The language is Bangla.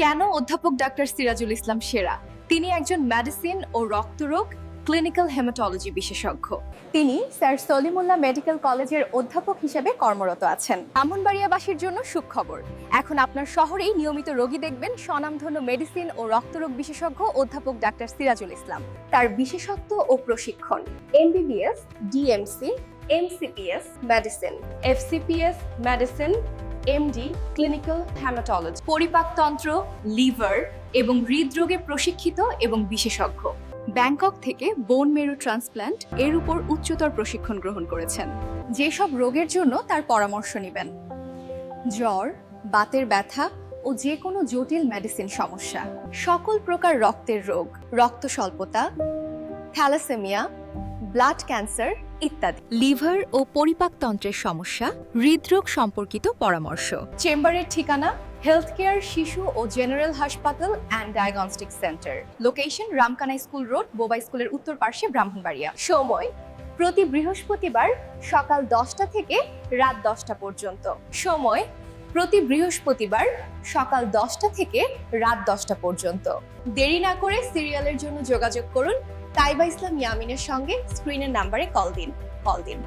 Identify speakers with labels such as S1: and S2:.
S1: কেন অধ্যাপক ডাক্তার সিরাজুল ইসলাম সেরা? তিনি একজন মেডিসিন ও রক্তরোগ ক্লিনিক্যাল হেমাটোলজি বিশেষজ্ঞ।
S2: তিনি স্যার সলিমুল্লাহ মেডিকেল কলেজের অধ্যাপক হিসেবে কর্মরত আছেন। ব্রাহ্মণবাড়িয়াবাসীর জন্য সুখবর। এখন আপনার শহরেই নিয়মিত রোগী দেখবেন স্বনামধন্য মেডিসিন ও রক্তরোগ বিশেষজ্ঞ অধ্যাপক ডাক্তার সিরাজুল ইসলাম। তার বিশেষত্ব ও প্রশিক্ষণ। MBBS DMC MCPS medicine FCPS medicine MD clinical haematology
S1: পরিপাকতন্ত্র liver এবং হৃদরোগে প্রশিক্ষিত এবং বিশেষজ্ঞ। ব্যাংকক থেকে বোন মেরু ট্রান্সপ্ল্যান্ট এর উপর উচ্চতর প্রশিক্ষণ গ্রহণ করেছেন।
S2: যেসব রোগের জন্য তার পরামর্শ নেবেন। জ্বর, বাতের ব্যথা ও যে কোনো জটিল মেডিসিন সমস্যা। সকল প্রকার রক্তের রোগ রক্ত স্বল্পতা থ্যালাসেমিয়া ব্লাড ক্যান্সার ইত্যাদি।
S1: লিভার ও পরিপাকতন্ত্রের সমস্যা, হৃদরোগ সম্পর্কিত পরামর্শ।
S2: চেম্বারের ঠিকানা হেলথ কেয়ার শিশু ও জেনারেল হাসপাতাল and diagnostic centre location Ramkana school road বোবা স্কুলের উত্তর পার্শ্বে ব্রাহ্মণবাড়িয়া। সময়, প্রতি বৃহস্পতিবার সকাল দশটা থেকে রাত দশটা পর্যন্ত। সময়, প্রতি বৃহস্পতিবার সকাল দশটা থেকে রাত দশটা পর্যন্ত। দেরি না করে সিরিয়ালের জন্য যোগাযোগ করুন তাইবা ইসলাম ইয়ামিনের সঙ্গে স্ক্রিনের নাম্বারে কল দিন কল দিন।